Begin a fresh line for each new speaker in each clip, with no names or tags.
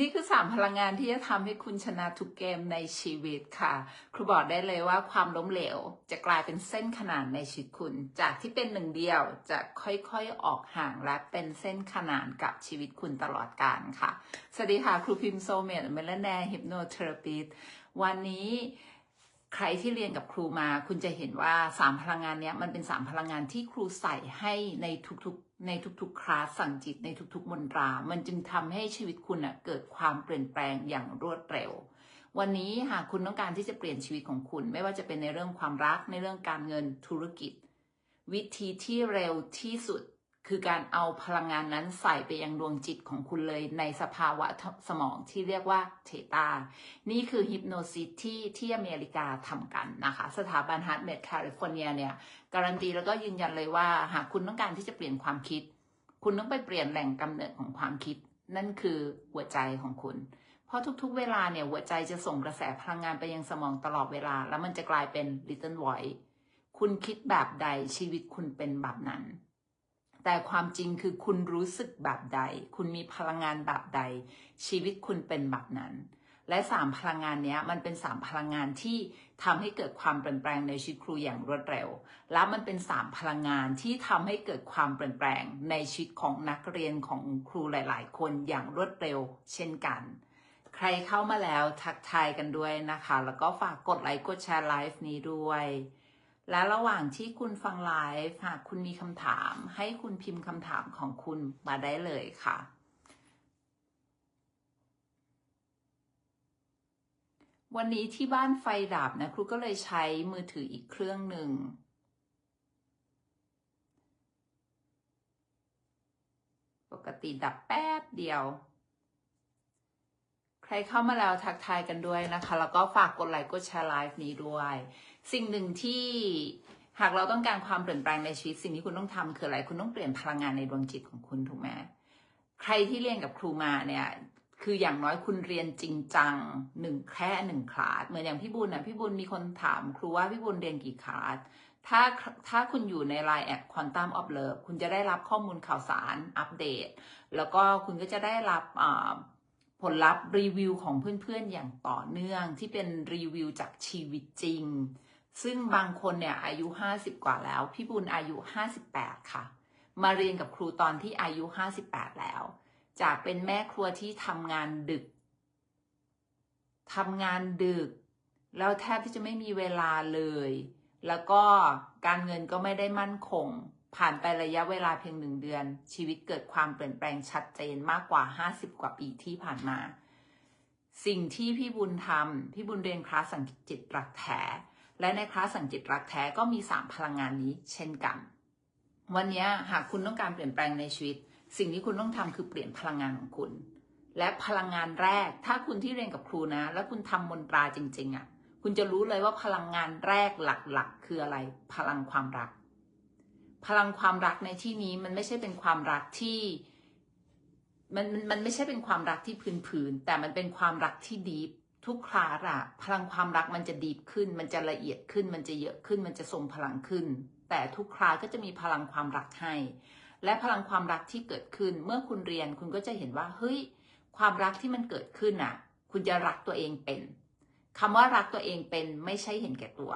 นี่คือสามพลังงานที่จะทำให้คุณชนะทุกเกมในชีวิตค่ะ ครูบอกได้เลยว่าความล้มเหลว จะกลายเป็นเส้นขนานในชีวิตคุณ จากที่เป็นหนึ่งเดียวจะค่อยๆออกห่างและเป็นเส้นขนานกับชีวิตคุณตลอดกาลค่ะ สวัสดีค่ะ ครูพิมพ์โซเมตเมลแนฮิปโนเทอราปีวันนี้ใครที่เรียนกับครูมา คุณจะเห็นว่าสามพลังงานนี้มันเป็นสามพลังงานที่ครูใส่ให้ในทุกๆ ในทุกๆคลาสสั่งจิตในทุกๆมนตรา มันจึงทำให้ชีวิตคุณอะเกิดความเปลี่ยนแปลงอย่างรวดเร็ว วันนี้หากคุณต้องการที่จะเปลี่ยนชีวิตของคุณ ไม่ว่าจะเป็นในเรื่องความรักในเรื่องการเงินธุรกิจ วิธีที่เร็วที่สุด คือการเอาพลังงานนั้นใส่ไปยังดวงจิตของคุณเลยในสภาวะสมองที่เรียกว่าเทตา นี่คือฮิปโนซิสที่ที่อเมริกาทำกันนะคะ สถาบันฮาร์ดเมดแคลิฟอร์เนียเนี่ย การันตีแล้วก็ยืนยันเลยว่า หากคุณต้องการที่จะเปลี่ยนความคิด คุณต้องไปเปลี่ยนแหล่งกำเนิดของความคิด นั่นคือหัวใจของคุณ เพราะทุกๆ เวลาเนี่ยหัวใจจะส่งกระแสพลังงานไปยังสมองตลอดเวลา แล้วมันจะกลายเป็น little voice คุณคิดแบบใดชีวิตคุณเป็นแบบนั้น แต่ความจริงคือคุณรู้สึกแบบใด คุณมีพลังงานแบบใด ชีวิตคุณเป็นแบบนั้น และสามพลังงานนี้มันเป็นสามพลังงานที่ทำให้เกิดความเปลี่ยนแปลงในชีวิตครูอย่างรวดเร็ว และมันเป็นสามพลังงานที่ทำให้เกิดความเปลี่ยนแปลงในชีวิตของนักเรียนของครูหลาย ๆ คนอย่างรวดเร็ว เช่นกัน ใครเข้ามาแล้วทักทายกันด้วยนะคะ แล้วก็ฝากกดไลค์กดแชร์ไลฟ์นี้ด้วย และระหว่างที่คุณฟังไลฟ์หากคุณมีคำถาม ให้คุณพิมพ์คำถามของคุณมาได้เลยค่ะ วันนี้ที่บ้านไฟดับนะครูก็เลยใช้มือถืออีกเครื่องหนึ่งปกติดับแป๊บเดียว ใครเข้ามาแล้วทักทายกันด้วยนะคะ แล้วก็ฝากกดไลค์กดแชร์ไลฟ์นี้ด้วย สิ่งหนึ่งที่หากเราต้องการความเปลี่ยนแปลงในชีวิตสิ่งที่คุณต้องทำคืออะไรคุณต้องเปลี่ยนพลังงานในดวงจิตของคุณถูกไหมใครที่เรียนกับครูมาเนี่ยคืออย่างน้อยคุณเรียนจริงจังหนึ่งแค่หนึ่งคลาสเหมือนอย่างพี่บุญนะพี่บุญมีคนถามครูว่าพี่บุญเรียนกี่คลาสถ้าถ้าคุณอยู่ใน Line แอดควอนตัมออฟเลิฟคุณจะได้รับข้อมูลข่าวสารอัปเดต แล้วก็คุณก็จะได้รับผลลัพธ์รีวิวของเพื่อนๆอย่างต่อเนื่องที่เป็นรีวิวจากชีวิตจริง ซึ่งบางคนเนี่ยอายุ 50 กว่าแล้ว พี่บุญอายุ 58 ค่ะ มาเรียนกับครูตอนที่อายุ 58 แล้ว จากเป็นแม่ครัวที่ทำงานดึกทำงานดึก แล้วแทบที่จะไม่มีเวลาเลย แล้วก็การเงินก็ไม่ได้มั่นคง ผ่านไประยะเวลาเพียงหนึ่งเดือน ชีวิตเกิดความเปลี่ยนแปลงชัดเจนมากกว่า 50 กว่าปีที่ผ่านมา สิ่งที่พี่บุญทำพี่บุญเรียนคลาสสังจิตรักแท้ และในคลาสสังจิตรักแท้ก็มี 3 พลังงานนี้เช่นกัน วันนี้หากคุณต้องการเปลี่ยนแปลงในชีวิต สิ่งที่คุณต้องทำคือเปลี่ยนพลังงานของคุณ และพลังงานแรก ถ้าคุณที่เรียนกับครูนะ แล้วคุณทำมนตราจริง ๆอะ่ะ คุณจะรู้เลยว่าพลังงานแรกหลักๆ คืออะไร พลังความรัก พลังความรักในที่นี้มันไม่ใช่เป็นความรักที่มันมันมันไม่ใช่เป็นความรักที่พื้นๆแต่มันเป็นความรักที่ดีฟ ทุกคลาสอะพลังความรักมันจะดีขึ้น มันจะละเอียดขึ้น มันจะเยอะขึ้น มันจะทรงพลังขึ้น แต่ทุกคลาสก็จะมีพลังความรักให้ และพลังความรักที่เกิดขึ้น เมื่อคุณเรียนคุณก็จะเห็นว่าเฮ้ยความรักที่มันเกิดขึ้นน่ะคุณจะรักตัวเองเป็นคำว่ารักตัวเองเป็นไม่ใช่เห็นแก่ตัว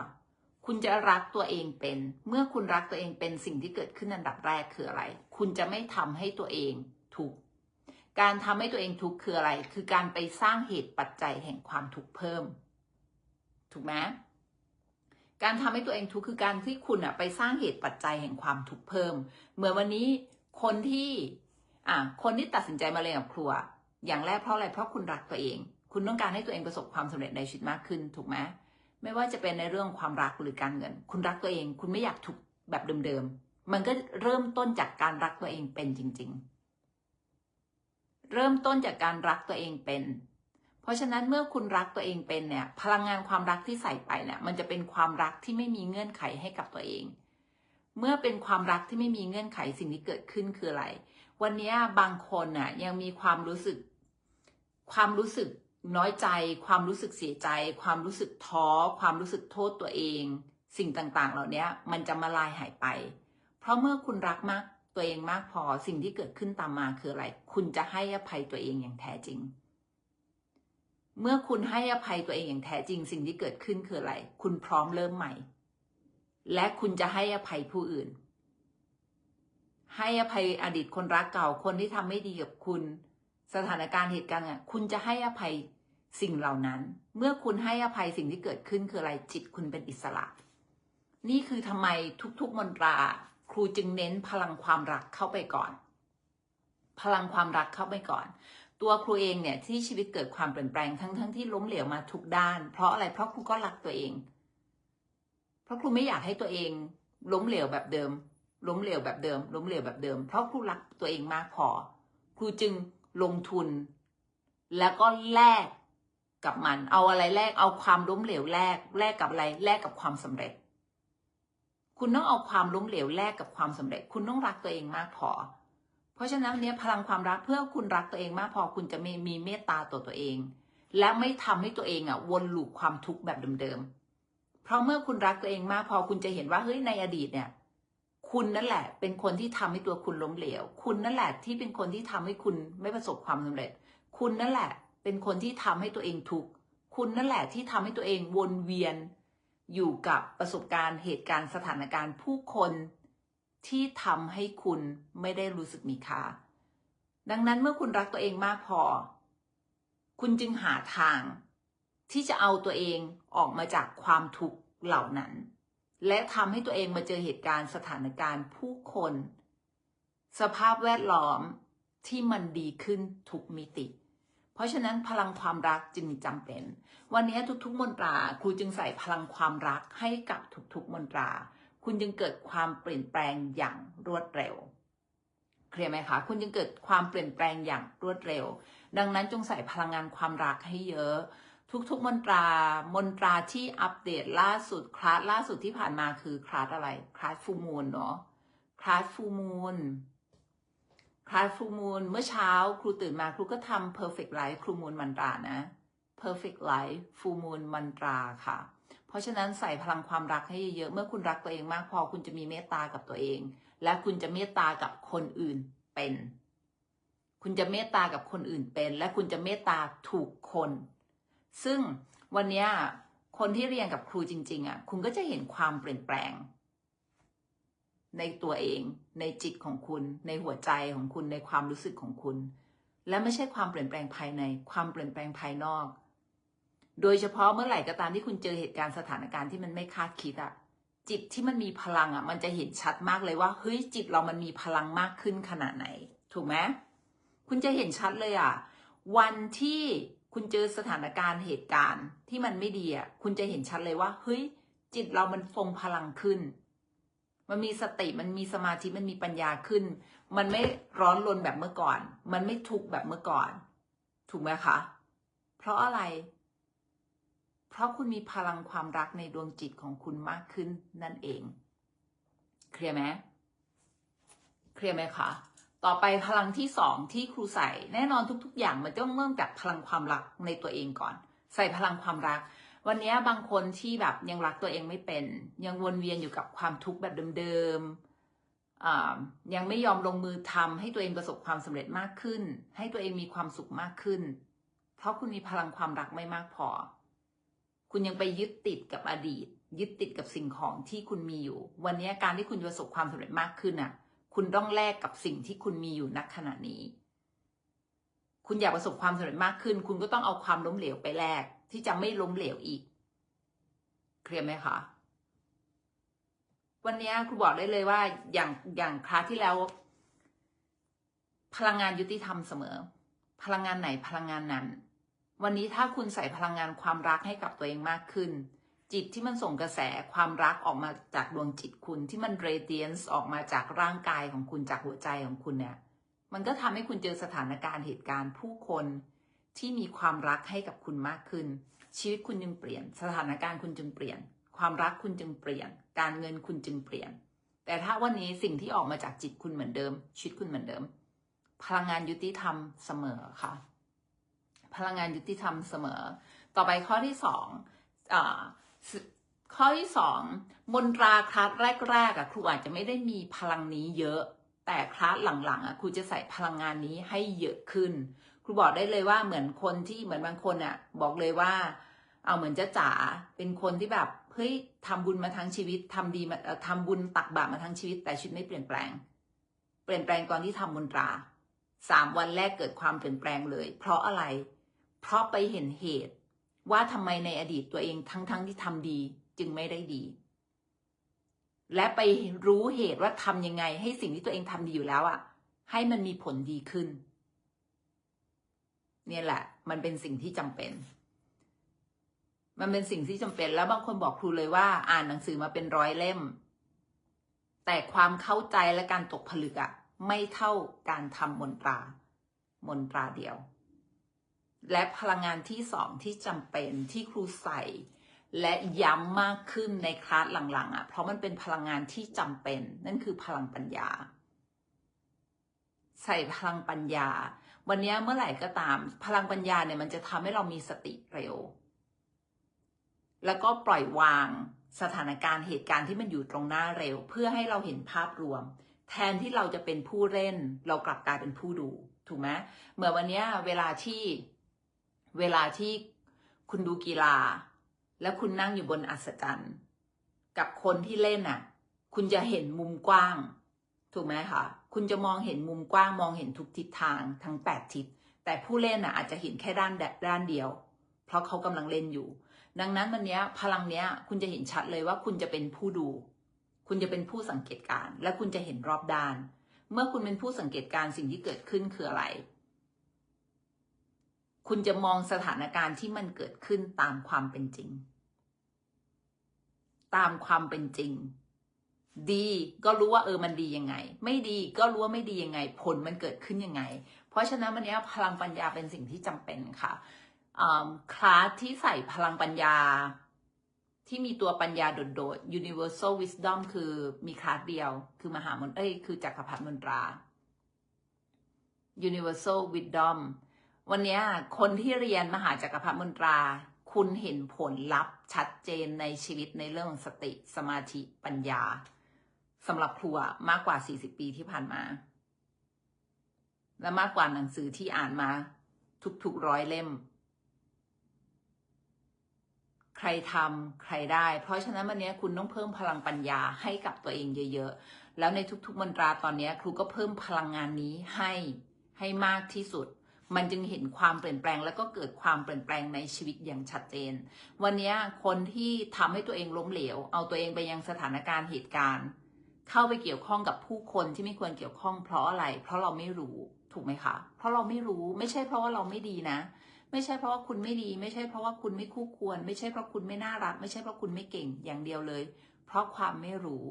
คุณจะรักตัวเองเป็น เมื่อคุณรักตัวเองเป็นสิ่งที่เกิดขึ้นอันดับแรกคืออะไร คุณจะไม่ทำให้ตัวเองทุก การทำให้ตัวเองทุกข์คืออะไร คือการไปสร้างเหตุปัจจัยแห่งความทุกข์เพิ่ม ถูกไหมการทำให้ตัวเองทุกข์คือการที่คุณอะไปสร้างเหตุปัจจัยแห่งความทุกข์เพิ่มเมื่อวันนี้คนที่อะคนที่ตัดสินใจมาเรียนกับครัว อย่างแรกเพราะอะไรเพราะคุณรักตัวเอง คุณต้องการให้ตัวเองประสบความสำเร็จในชีวิตมากขึ้น ถูกไหมไม่ว่าจะเป็นในเรื่องความรักหรือการเงิน คุณรักตัวเอง คุณไม่อยากถูกแบบเดิมๆมันก็เริ่มต้นจากการรักตัวเองเป็นจริง ๆ เริ่มต้นจากการรักตัวเองเป็น เพราะฉะนั้นเมื่อคุณรักตัวเองเป็นเนี่ย พลังงานความรักที่ใส่ไปเนี่ย มันจะเป็นความรักที่ไม่มีเงื่อนไขให้กับตัวเอง เมื่อเป็นความรักที่ไม่มีเงื่อนไขสิ่งที่เกิดขึ้นคืออะไร วันนี้บางคนน่ะยังมีความรู้สึก ความรู้สึกน้อยใจ ความรู้สึกเสียใจ ความรู้สึกท้อ ความรู้สึกโทษตัวเอง สิ่งต่างๆ เหล่านี้มันจะมาลายหายไป เพราะเมื่อคุณรักมาก ตัวเองมากพอสิ่งที่เกิดขึ้นตามมาคืออะไร คุณจะให้อภัยตัวเองอย่างแท้จริง เมื่อคุณให้อภัยตัวเองอย่างแท้จริง สิ่งที่เกิดขึ้นคืออะไร คุณพร้อมเริ่มใหม่ และคุณจะให้อภัยผู้อื่น ให้อภัยอดีตคนรักเก่าคนที่ทำไม่ดีกับคุณ สถานการณ์เหตุการณ์อะคุณจะให้อภัยสิ่งเหล่านั้น เมื่อคุณให้อภัยสิ่งที่เกิดขึ้นคืออะไรจิตคุณเป็นอิสระ นี่คือทำไมทุกๆมนตรา รูจึงเน้นพลังความรักเข้าไปก่อน พลังความรักเข้าไปก่อน ตัวครูเองเนี่ยที่ชีวิตเกิดความเปลี่ยนแปลงทั้งๆทที่ล้มเหลวมาทุกด้าน เพราะอะไรเพราะครูก็รักตัวเอง เพราะครูไม่อยากให้ตัวเอง ล้มเหลวแบบเดิม ล้มเหลวแบบเดิม ล้มเหลวแบบเดิม เพราะครูรักตัวเองมากพอครูจึงลงทุน แล้วก็แลกกับมัน เอาอะไรแลกเอาความล้มเหลวแลกแลกกับอะไรแลกกับความสำเร็จ คุณต้องเอาความล้มเหลวแลกกับความสำเร็จ คุณต้องรักตัวเองมากพอ เพราะฉะนั้นเนี่ยพลังความรักเพื่อคุณรักตัวเองมากพอ คุณจะม่มีเมตตาต่อตัวเอง และไม่ทำให้ตัวเองอะวนลูปความทุกข์แบบเดิมๆ เพราะเมื่อคุณรักตัวเองมากพอคุณจะเห็นว่าเฮ้ยในอดีตเนี่ย คุณนั่นแหละ เป็นคนที่ทำให้ตัวคุณล้มเหลว คุณนั่นแหละที่เป็นคนที่ทำให้คุณไม่ประสบความสำเร็จ คุณนั่นแหละ เป็นคนที่ทำให้ตัวเองทุกข์ คุณนั่นแหละที่ทำให้ตัวเองวนเวียน อยู่กับประสบการณ์เหตุการณ์สถานการณ์ผู้คนที่ทำให้คุณไม่ได้รู้สึกมีค่า ดังนั้นเมื่อคุณรักตัวเองมากพอ คุณจึงหาทางที่จะเอาตัวเองออกมาจากความทุกข์เหล่านั้น และทำให้ตัวเองมาเจอเหตุการณ์สถานการณ์ผู้คน สภาพแวดล้อมที่มันดีขึ้นทุกมิติ เพราะฉะนั้นพลังความรักจึงจำเป็น วันนี้ทุกๆมนตราครูจึงใส่พลังความรักให้กับทุกๆมนตรา คุณจึงเกิดความเปลี่ยนแปลงอย่างรวดเร็วเคลียร์ไหมคะคุณจึงเกิดความเปลี่ยนแปลงอย่างรวดเร็ว ดังนั้นจงใส่พลังงานความรักให้เยอะ ทุกๆมนตรามนตราที่อัปเดตล่าสุดคลาสล่าสุดที่ผ่านมาคือคลาสอะไรคลาสฟูมูลเนาะคลาสฟูมูล คลาสฟูมูลเมื่อเช้าครูตื่นมาครูก็ทำ perfect life ครูมูลมันตรานะ perfect life ฟูมูลมันตราค่ะ เพราะฉะนั้นใส่พลังความรักให้เยอะ เมื่อคุณรักตัวเองมากพอคุณจะมีเมตตากับตัวเอง และคุณจะเมตตากับคนอื่นเป็น คุณจะเมตตากับคนอื่นเป็น และคุณจะเมตตาถูกคน ซึ่งวันนี้คนที่เรียนกับครูจริง ๆอะคุณก็จะเห็นความเปลี่ยนแปลง ในตัวเอง ในจิตของคุณ ในหัวใจของคุณในความรู้สึกของคุณ และไม่ใช่ความเปลี่ยนแปลงภายใน ความเปลี่ยนแปลงภายนอก โดยเฉพาะเมื่อไหร่ก็ตามที่คุณเจอเหตุการณ์สถานการณ์ที่มันไม่คาดคิดอะจิตที่มันมีพลังอะมันจะเห็นชัดมากเลยว่าเฮ้ยจิตเรามันมีพลังมากขึ้นขนาดไหน ถูกไหมคุณจะเห็นชัดเลยอะวันที่คุณเจอสถานการณ์เหตุการณ์ที่มันไม่ดีอะคุณจะเห็นชัดเลยว่าเฮ้ยจิตเรามันทรงพลังขึ้น มันมีสติมันมีสมาธิมันมีปัญญาขึ้น มันไม่ร้อนรนแบบเมื่อก่อน มันไม่ทุกข์แบบเมื่อก่อน ถูกไหมคะ เพราะอะไร เพราะคุณมีพลังความรักในดวงจิตของคุณมากขึ้นนั่นเอง เคลียร์ไหมเคลียร์ไหมคะ ต่อไปพลังที่สองที่ครูใส่แน่นอนทุก ๆ อย่างมันต้องเริ่มจากพลังความรักในตัวเองก่อน ใส่พลังความรัก วันนี้บางคนที่แบบยังรักตัวเองไม่เป็น ยังวนเวียนอยู่กับความทุกข์แบบเดิมๆยังไม่ยอมลงมือทำให้ตัวเองประสบความสำเร็จมากขึ้น ให้ตัวเองมีความสุขมากขึ้น เพราะคุณมีพลังความรักไม่มากพอ คุณยังไปยึดติดกับอดีต ยึดติดกับสิ่งของที่คุณมีอยู่ วันนี้การที่คุณประสบความสำเร็จมากขึ้นอะ คุณต้องแลกกับสิ่งที่คุณมีอยู่ณขณะนี้ คุณอยากประสบความสำเร็จมากขึ้น คุณก็ต้องเอาความล้มเหลวไปแลก ที่จะไม่ล้มเหลวอีก เคลียร์ไหมคะวันนี้ครูบอกได้เลยว่าอย่างอย่างคลาสที่แล้ว พลังงานยุติธรรมเสมอ พลังงานไหนพลังงานนั้น วันนี้ถ้าคุณใส่พลังงานความรักให้กับตัวเองมากขึ้น จิตที่มันส่งกระแสความรักออกมาจากดวงจิตคุณที่มันเรเดียนส์ออกมาจากร่างกายของคุณจากหัวใจของคุณเนี่ย มันก็ทำให้คุณเจอสถานการณ์เหตุการณ์ผู้คน ที่มีความรักให้กับคุณมากขึ้น ชีวิตคุณจึงเปลี่ยน สถานการณ์คุณจึงเปลี่ยน ความรักคุณจึงเปลี่ยน การเงินคุณจึงเปลี่ยน แต่ถ้าวันนี้สิ่งที่ออกมาจากจิตคุณเหมือนเดิม ชีวิตคุณเหมือนเดิม พลังงานยุติธรรมเสมอค่ะ พลังงานยุติธรรมเสมอ ต่อไปข้อที่สองอข้อที่สองมนตราคลาสแรกๆอะครูอาจจะไม่ได้มีพลังนี้เยอะ แต่คลาสหลังๆอะครูจะใส่พลังงานนี้ให้เยอะขึ้น ครูบอกได้เลยว่าเหมือนคนที่เหมือนบางคนอะ บอกเลยว่า เอาเหมือนจะจ๋าเป็นคนที่แบบเฮ้ยทำบุญมาทั้งชีวิตทำดีมาทำบุญตักบาตรมาทั้งชีวิต แต่ชีวิตไม่เปลี่ยนแปลง เปลี่ยนแปลงตอนที่ทำบุญตราสามวันแรกเกิดความเปลี่ยนแปลงเลย เพราะอะไร เพราะไปเห็นเหตุ ว่าทำไมในอดีตตัวเองทั้งๆทที่ทำดีจึงไม่ได้ดี และไปรู้เหตุว่าทำยังไง ให้สิ่งที่ตัวเองทำดีอยู่แล้วอะ่ะ ให้มันมีผลดีขึ้น เนี่ยแหละ มันเป็นสิ่งที่จำเป็น มันเป็นสิ่งที่จำเป็น แล้วบางคนบอกครูเลยว่า อ่านหนังสือมาเป็นร้อยเล่ม แต่ความเข้าใจและการตกผลึกอะไม่เท่าการทำมนตรามนตราเดียว และพลังงานที่สองที่จำเป็นที่ครูใส่ และย้ำมากขึ้นในคลาสหลังๆอะเพราะมันเป็นพลังงานที่จำเป็น นั่นคือพลังปัญญา ใส่พลังปัญญา วันนี้เมื่อไหร่ก็ตาม พลังปัญญาเนี่ยมันจะทำให้เรามีสติเร็ว แล้วก็ปล่อยวางสถานการณ์เหตุการณ์ที่มันอยู่ตรงหน้าเร็ว เพื่อให้เราเห็นภาพรวม แทนที่เราจะเป็นผู้เล่น เรากลับกลายเป็นผู้ดู ถูกไหมเหมือนวันนี้เวลาที่เวลาที่คุณดูกีฬา แล้วคุณนั่งอยู่บนอัศจรรย์ กับคนที่เล่นอะ คุณจะเห็นมุมกว้าง ถูกไหมคะ คุณจะมองเห็นมุมกว้างมองเห็นทุกทิศทางทั้งแปดทิศ แต่ผู้เล่นอะอาจจะเห็นแค่ด้านด้านเดียว เพราะเขากำลังเล่นอยู่ ดังนั้นวันนี้พลังเนี้ยคุณจะเห็นชัดเลยว่าคุณจะเป็นผู้ดู คุณจะเป็นผู้สังเกตการณ์และคุณจะเห็นรอบด้าน เมื่อคุณเป็นผู้สังเกตการณ์สิ่งที่เกิดขึ้นคืออะไร คุณจะมองสถานการณ์ที่มันเกิดขึ้นตามความเป็นจริง ตามความเป็นจริง ดีก็รู้ว่าเออมันดียังไง ไม่ดีก็รู้ว่าไม่ดียังไง ผลมันเกิดขึ้นยังไง เพราะฉะนั้นวันนี้พลังปัญญาเป็นสิ่งที่จำเป็นค่ะคลาสที่ใส่พลังปัญญา ที่มีตัวปัญญาโดดๆ universal wisdom คือมีคลาสเดียว คือมหามนเอ้ยคือจักรพรรดิมนตรา universal wisdom วันนี้คนที่เรียนมหาจักรพรรดิมนตรา คุณเห็นผลลัพธ์ชัดเจนในชีวิตในเรื่องของสติสมาธิปัญญา สำหรับครูอะมากกว่า40ปีที่ผ่านมา และมากกว่าหนังสือที่อ่านมา ทุกๆร้อยเล่ม ใครทำใครได้ เพราะฉะนั้นวันนี้คุณต้องเพิ่มพลังปัญญาให้กับตัวเองเยอะๆ แล้วในทุกๆมนตราตอนนี้ครูก็เพิ่มพลังงานนี้ให้ให้มากที่สุดมันจึงเห็นความเปลี่ยนแปลงแล้วก็เกิดความเปลี่ยนแปลงในชีวิตอย่างชัดเจน วันนี้คนที่ทำให้ตัวเองล้มเหลว เอาตัวเองไปยังสถานการณ์เหตุการณ์ เข้าไปเกี่ยวข้องกับผู้คนที่ไม่ควรเกี่ยวข้องเพราะอะไร เพราะเราไม่รู้ถูกไหมคะ เพราะเราไม่รู้ไม่ใช่เพราะว่าเราไม่ดีนะ ไม่ใช่เพราะว่าคุณไม่ดี ไม่ใช่เพราะว่าคุณไม่คู่ควร ไม่ใช่เพราะคุณไม่น่ารัก ไม่ใช่เพราะคุณไม่เก่งอย่างเดียวเลย เพราะความไม่รู้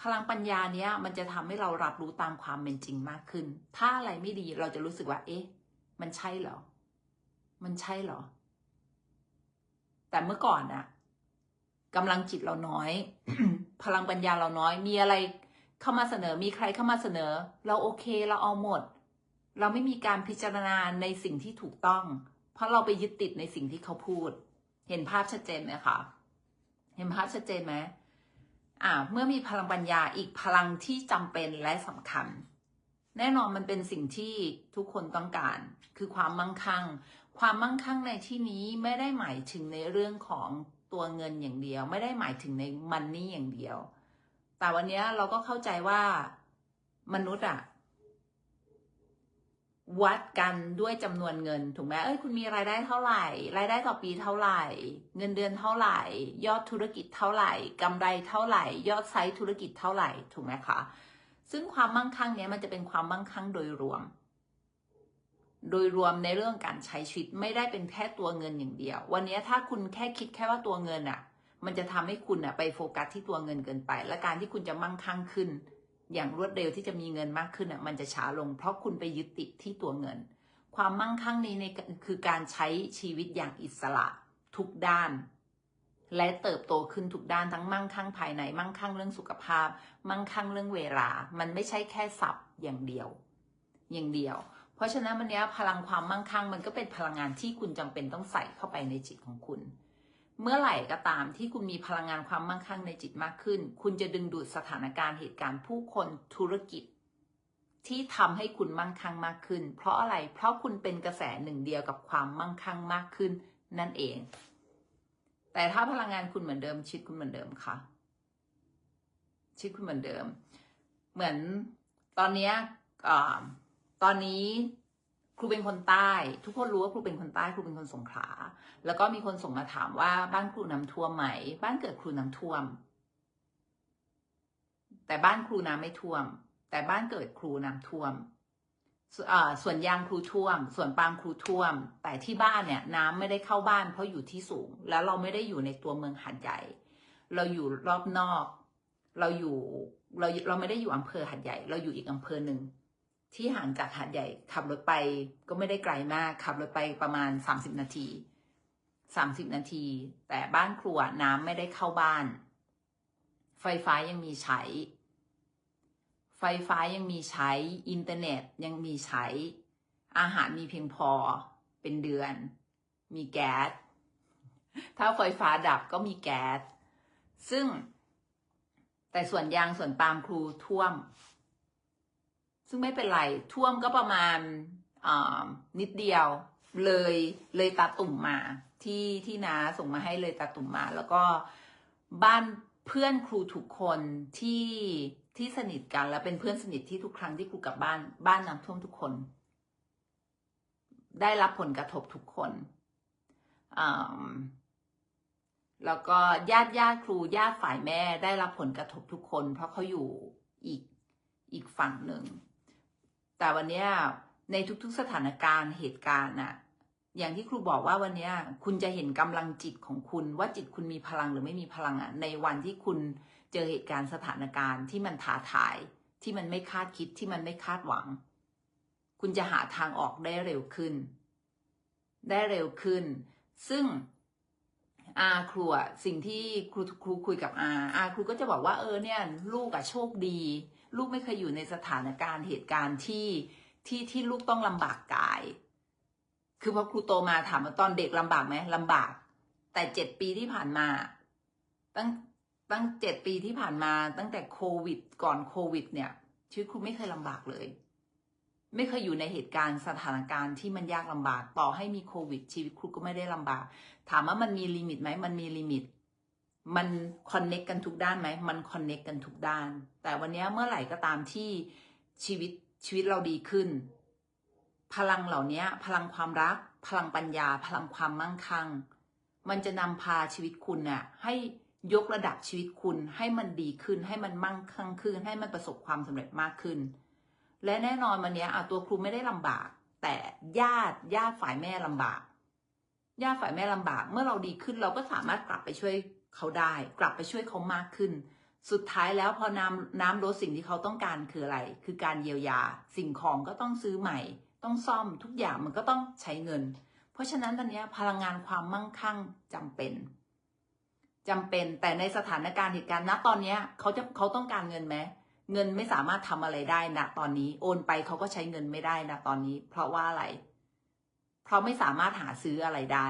พลังปัญญาเนี้ยมันจะทำให้เรารับรู้ตามความเป็นจริงมากขึ้น ถ้าอะไรไม่ดีเราจะรู้สึกว่า เอ๊ะ มันใช่เหรอ มันใช่เหรอ แต่เมื่อก่อนอะ กำลังจิตเราน้อย พลังปัญญาเราน้อย มีอะไรเข้ามาเสนอ มีใครเข้ามาเสนอ เราโอเคเราเอาหมด เราไม่มีการพิจารณาในสิ่งที่ถูกต้อง เพราะเราไปยึดติดในสิ่งที่เขาพูด เห็นภาพชัดเจนไหมคะเห็นภาพชัดเจนไหมอ่า เมื่อมีพลังปัญญาอีกพลังที่จำเป็นและสำคัญ แน่นอนมันเป็นสิ่งที่ทุกคนต้องการ คือความมั่งคั่ง ความมั่งคั่งในที่นี้ไม่ได้หมายถึงในเรื่องของ ตัวเงินอย่างเดียว ไม่ได้หมายถึงในมันนี่อย่างเดียว แต่วันนี้เราก็เข้าใจว่ามนุษย์อะวัดกันด้วยจำนวนเงินถูกไหมเอ้ยคุณมีรายได้เท่าไหร่ รายได้ต่อปีเท่าไหร่ เงินเดือนเท่าไหร่ ยอดธุรกิจเท่าไหร่กำไรเท่าไหร่ ยอดไซต์ธุรกิจเท่าไหร่ถูกไหมคะซึ่งความมั่งคั่งเนี้ยมันจะเป็นความมั่งคั่งโดยรวม โดยรวมในเรื่องการใช้ชีวิตไม่ได้เป็นแค่ตัวเงินอย่างเดียว วันนี้ถ้าคุณแค่คิดแค่ว่าตัวเงินอะมันจะทำให้คุณอะไปโฟกัสที่ตัวเงินเกินไป และการที่คุณจะมั่งคั่งขึ้น อย่างรวดเร็วที่จะมีเงินมากขึ้นอะมันจะช้าลง เพราะคุณไปยึดติดที่ตัวเงิน ความมั่งคั่งนี้ในคือการใช้ชีวิตอย่างอิสระทุกด้าน และเติบโตขึ้นทุกด้านทั้งมั่งคั่งภายในมั่งคั่งเรื่องสุขภาพ มั่งคั่งเรื่องเวลา มันไม่ใช่แค่สับอย่างเดียว อย่างเดียว เพราะฉะนั้นวันนี้พลังความมั่งคั่งมันก็เป็นพลังงานที่คุณจำเป็นต้องใส่เข้าไปในจิตของคุณ เมื่อไหร่ก็ตามที่คุณมีพลังงานความมั่งคั่งในจิตมากขึ้น คุณจะดึงดูดสถานการณ์เหตุการณ์ผู้คนธุรกิจ ที่ทำให้คุณมั่งคั่งมากขึ้น เพราะอะไร เพราะคุณเป็นกระแสหนึ่งเดียวกับความมั่งคั่งมากขึ้นนั่นเอง แต่ถ้าพลังงานคุณเหมือนเดิมชิดคุณเหมือนเดิมค่ะชิดคุณเหมือนเดิม เหมือนตอนนี้ ตอนนี้ครูเป็นคนใต้ ทุกคนรู้ว่าครูเป็นคนใต้ครูเป็นคนสงขลาแล้วก็มีคนส่งมาถามว่าบ้านครูน้ำท่วมไหม บ้านเกิดครูน้ำท่วม แต่บ้านครูน้ำไม่ท่วม แต่บ้านเกิดครูน้ำท่วมสอ่าส่วนยางครูท่วม ส่วนปาล์มครูท่วม แต่ที่บ้านเนี่ยน้ำไม่ได้เข้าบ้านเพราะอยู่ที่สูง แล้วเราไม่ได้อยู่ในตัวเมืองหัดใหญ่ เราอยู่รอบนอก เราอยู่เราเราไม่ได้อยู่อำเภอหัดใหญ่ เราอยู่อีกอำเภอหนึ่ง ที่ห่างจากหาดใหญ่ ขับรถไปก็ไม่ได้ไกลมาก ขับรถไปประมาณ 30 นาที30 นาที แต่บ้านครัวน้ำไม่ได้เข้าบ้าน ไฟฟ้ายังมีใช้ ไฟฟ้ายังมีใช้ อินเทอร์เน็ตยังมีใช้ อาหารมีเพียงพอเป็นเดือน มีแก๊ส ถ้าไฟฟ้าดับก็มีแก๊ส ซึ่ง แต่ส่วนยางส่วนปาล์มครูท่วม ซึ่งไม่เป็นไร ท่วมก็ประมาณนิดเดียวเลยเลยตาตุ่มมาที่ที่น้าส่งมาให้เลยตาตุ่มมา แล้วก็บ้านเพื่อนครูทุกคนที่ที่สนิทกัน และเป็นเพื่อนสนิทที่ทุกครั้งที่ครูกลับบ้าน บ้านน้ำท่วมทุกคน ได้รับผลกระทบทุกคนแล้วก็ญาติญาติครูญาติฝ่ายแม่ได้รับผลกระทบทุกคน เพราะเขาอยู่อีกอีกฝั่งหนึ่ง แต่วันนี้ในทุกๆสถานการณ์เหตุการณ์น่ะอย่างที่ครูบอกว่าวันนี้คุณจะเห็นกำลังจิตของคุณว่าจิตคุณมีพลังหรือไม่มีพลังอะในวันที่คุณเจอเหตุการณ์สถานการณ์ที่มันท้าทายที่มันไม่คาดคิดที่มันไม่คาดหวัง คุณจะหาทางออกได้เร็วขึ้น ได้เร็วขึ้น ซึ่งอาครูอะสิ่งที่ครูครูคุยกับอาอาครูก็จะบอกว่าเออเนี่ย ลูกอะโชคดี ลูกไม่เคยอยู่ในสถานการณ์เหตุการณ์ที่ที่ที่ลูกต้องลำบากกาย คือพอครูโตมาถามว่าตอนเด็กลำบากไหมลำบาก แต่เจ็ดปีที่ผ่านมา ตั้งตั้งเจ็ดปีที่ผ่านมา ตั้งแต่โควิด ก่อนโควิด เนี่ย ชีวิตครูไม่เคยลำบากเลย ไม่เคยอยู่ในเหตุการณ์สถานการณ์ที่มันยากลำบาก ต่อให้มีโควิด ชีวิตครูก็ไม่ได้ลำบาก ถามว่ามันมีลิมิตไหมมันมีลิมิต มันคอนเน็กกันทุกด้านไหม มันคอนเน็กกันทุกด้าน แต่วันนี้เมื่อไหร่ก็ตามที่ชีวิตชีวิตเราดีขึ้น พลังเหล่านี้พลังความรัก พลังปัญญา พลังความมั่งคั่ง มันจะนำพาชีวิตคุณน่ะให้ยกระดับชีวิตคุณให้มันดีขึ้น ให้มันมั่งคั่งขึ้น ให้มันประสบความสำเร็จมากขึ้น และแน่นอนวันนี้ตัวครูไม่ได้ลำบาก แต่ญาติญาติฝ่ายแม่ลำบาก ญาติฝ่ายแม่ลำบาก เมื่อเราดีขึ้นเราก็สามารถกลับไปช่วยเขาได้ กลับไปช่วยเขามากขึ้น สุดท้ายแล้วพอน้ำน้ำลดสิ่งที่เขาต้องการคืออะไร คือการเยียวยา สิ่งของก็ต้องซื้อใหม่ ต้องซ่อมทุกอย่างมันก็ต้องใช้เงิน เพราะฉะนั้นตอนนี้พลังงานความมั่งคั่งจำเป็นจำเป็นแต่ในสถานการณ์เหตุการณ์ณตอนนี้เขาจะเขาต้องการเงินไหมเงินไม่สามารถทำอะไรได้นะตอนนี้โอนไปเขาก็ใช้เงินไม่ได้นะตอนนี้ เพราะว่าอะไร เพราไม่สามารถหาซื้ออะไรได้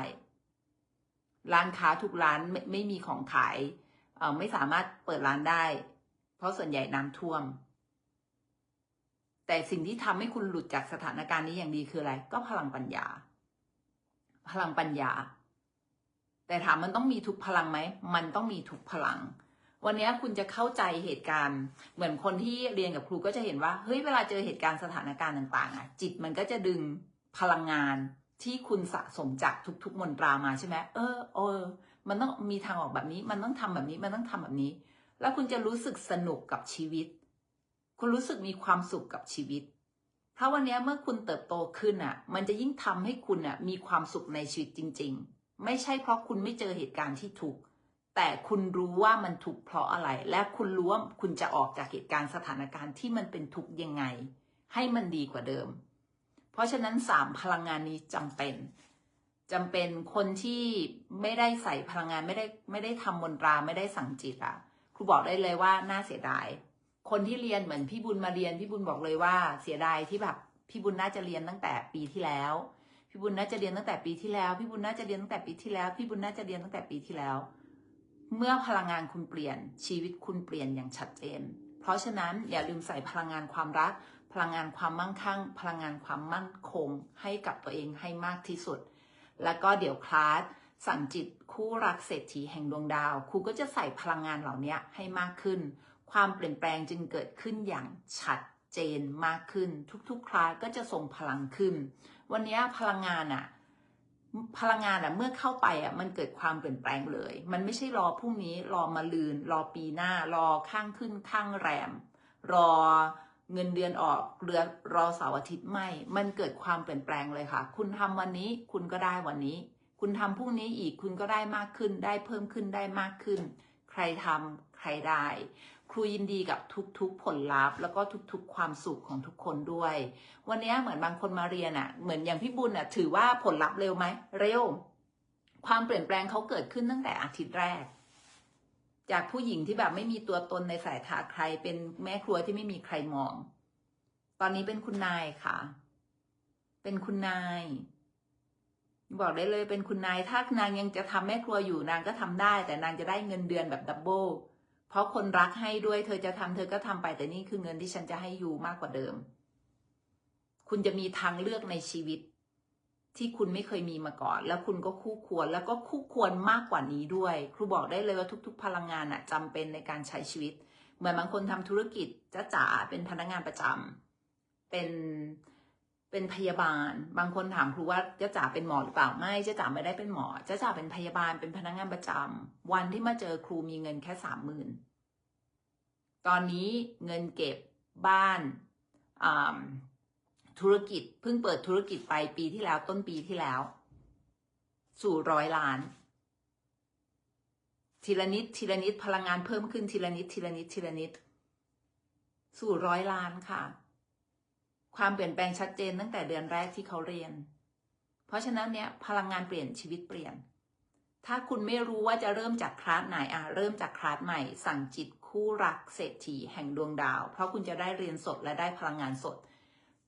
ร้านค้าทุกร้านไม่ไม่มีของขายเออไม่สามารถเปิดร้านได้ เพราะส่วนใหญ่น้ำท่วม แต่สิ่งที่ทำให้คุณหลุดจากสถานการณ์นี้อย่างดีคืออะไร ก็พลังปัญญา พลังปัญญา แต่ถามมันต้องมีทุกพลังไหม มันต้องมีทุกพลังวันนี้คุณจะเข้าใจเหตุการณ์ เหมือนคนที่เรียนกับครูก็จะเห็นว่าเฮ้ยเวลาเจอเหตุการณ์สถานการณ์ต่างๆอะจิตมันก็จะดึงพลังงาน ที่คุณสะสมจากทุกๆมนตรามาใช่ไหมเออเออ มันต้องมีทางออกแบบนี้ มันต้องทำแบบนี้ มันต้องทำแบบนี้ แล้วคุณจะรู้สึกสนุกกับชีวิต คุณรู้สึกมีความสุขกับชีวิตเพราวันนี้เมื่อคุณเติบโตขึ้นอะ มันจะยิ่งทำให้คุณอะมีความสุขในชีวิตจริง ๆ ไม่ใช่เพราะคุณไม่เจอเหตุการณ์ที่ทุกข์แต่คุณรู้ว่ามันทุกข์เพราะอะไร และคุณรู้ว่าคุณจะออกจากเหตุการณ์สถานการณ์ที่มันเป็นทุกข์ยังไง ให้มันดีกว่าเดิม เพราะฉะนั้นสามพลังงานนี้จำเป็นจำเป็นคนที่ไม่ได้ใส่พลังงานไม่ได้ไม่ได้ทำมนตราไม่ได้สั่งจิตอะครูบอกได้เลยว่าน่าเสียดาย คนที่เรียนเหมือนพี่บุญมาเรียนพี่บุญบอกเลยว่าเสียดายที่แบบพี่บุญน่าจะเรียนตั้งแต่ปีที่แล้ว พี่บุญน่าจะเรียนตั้งแต่ปีที่แล้ว พี่บุญน่าจะเรียนตั้งแต่ปีที่แล้ว พี่บุญน่าจะเรียนตั้งแต่ปีที่แล้ว เมื่อพลังงานคุณเปลี่ยนชีวิตคุณเปลี่ยนอย่างชัดเจน เพราะฉะนั้นอย่าลืมใส่พลังงานความรัก พลังงานความมั่งคั่ง พลังงานความมั่นคง ให้กับตัวเองให้มากที่สุด แล้วก็เดี๋ยวคลาสสั่งจิตคู่รักเศรษฐีแห่งดวงดาว ครูก็จะใส่พลังงานเหล่านี้ให้มากขึ้น ความเปลี่ยนแปลงจึงเกิดขึ้นอย่างชัดเจนมากขึ้น ทุกๆ คลาสก็จะส่งพลังขึ้น วันนี้พลังงานอะพลังงานอะเมื่อเข้าไปอะมันเกิดความเปลี่ยนแปลงเลย มันไม่ใช่รอพรุ่งนี้ รอมาลืน รอปีหน้า รอข้างขึ้นข้างแรม รอ เงินเดือนออกเรือรอเสาร์อาทิตย์ไม่ มันเกิดความเปลี่ยนแปลงเลยค่ะ คุณทำวันนี้คุณก็ได้วันนี้ คุณทำพรุ่งนี้อีกคุณก็ได้มากขึ้น ได้เพิ่มขึ้นได้มากขึ้น ใครทำใครได้ ครูยินดีกับทุกๆผลลัพธ์ แล้วก็ทุกๆความสุขของทุกคนด้วย วันนี้เหมือนบางคนมาเรียนอะ่ะ เหมือนอย่างพี่บุญอะ่ะ ถือว่าผลลัพธ์เร็วไหมเร็ว ความเปลี่ยนแปลงเขาเกิดขึ้นตั้งแต่อาทิตย์แรก จากผู้หญิงที่แบบไม่มีตัวตนในสายตาใคร เป็นแม่ครัวที่ไม่มีใครมอง ตอนนี้เป็นคุณนายค่ะ เป็นคุณนาย บอกได้เลยเป็นคุณนาย ถ้านางยังจะทำแม่ครัวอยู่นางก็ทำได้ แต่นางจะได้เงินเดือนแบบดับเบิลเพราะคนรักให้ด้วย เธอจะทำเธอก็ทำไปแต่นี่คือเงินที่ฉันจะให้อยู่มากกว่าเดิม คุณจะมีทางเลือกในชีวิต ที่คุณไม่เคยมีมาก่อน แล้วคุณก็คู่ควรแล้วก็คู่ควรมากกว่านี้ด้วย ครูบอกได้เลยว่าทุก ๆ พลังงานอะจำเป็นในการใช้ชีวิต เหมือนบางคนทำธุรกิจจ้าจ๋าเป็นพนักงานประจำเป็นเป็นพยาบาล บางคนถามครูว่าจ้าจ๋าเป็นหมอหรือเปล่าไม่จ้าจ๋าไม่ได้เป็นหมอจ้าจ๋าเป็นพยาบาลเป็นพนักงานประจำวันที่มาเจอครูมีเงินแค่สามหมื่นตอนนี้เงินเก็บบ้าน ธุรกิจเพิ่งเปิดธุรกิจไปปีที่แล้วต้นปีที่แล้ว สู่ร้อยล้าน ทีละนิดทีละนิดพลังงานเพิ่มขึ้นทีละนิดทีละนิดทีละนิด สู่ร้อยล้านค่ะ ความเปลี่ยนแปลงชัดเจนตั้งแต่เดือนแรกที่เขาเรียน เพราะฉะนั้นเนี้ยพลังงานเปลี่ยนชีวิตเปลี่ยน ถ้าคุณไม่รู้ว่าจะเริ่มจากคลาสไหนอะเริ่มจากคลาสใหม่ สั่งจิตคู่รักเศรษฐีแห่งดวงดาว เพราะคุณจะได้เรียนสดและได้พลังงานสด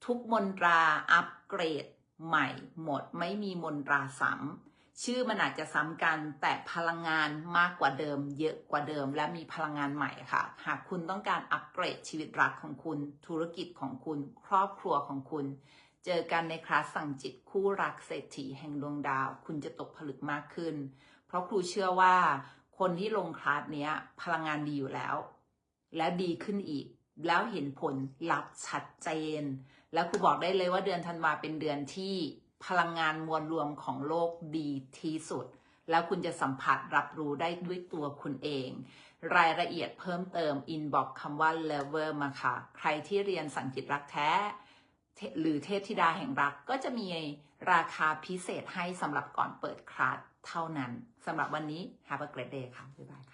ทุกมนตราอัปเกรดใหม่หมดไม่มีมนตราซ้ำชื่อมันอาจจะซ้ำกันแต่พลังงานมากกว่าเดิม เยอะกว่าเดิม และมีพลังงานใหม่ค่ะ หากคุณต้องการอัปเกรดชีวิตรักของคุณ ธุรกิจของคุณ ครอบครัวของคุณ เจอกันในคลาสสั่งจิตคู่รักเศรษฐีแห่งดวงดาว คุณจะตกผลึกมากขึ้น เพราะครูเชื่อว่าคนที่ลงคลาสเนี้ย พลังงานดีอยู่แล้ว และดีขึ้นอีก แล้วเห็นผลลัพธ์ชัดเจน แล้วครูบอกได้เลยว่าเดือนธันวาเป็นเดือนที่พลังงานมวลรวมของโลกดีที่สุด แล้วคุณจะสัมผัสรับรู้ได้ด้วยตัวคุณเอง รายละเอียดเพิ่มเติมอินบ็อกคำว่า level มาค่ะ ใครที่เรียนสังกิตรักแท้ หรือเทพธิดาแห่งรักก็จะมีราคาพิเศษให้สำหรับก่อนเปิดคลาสเท่านั้นสำหรับวันนี้ Have a great day ค่ะ บ๊ายบายค่ะ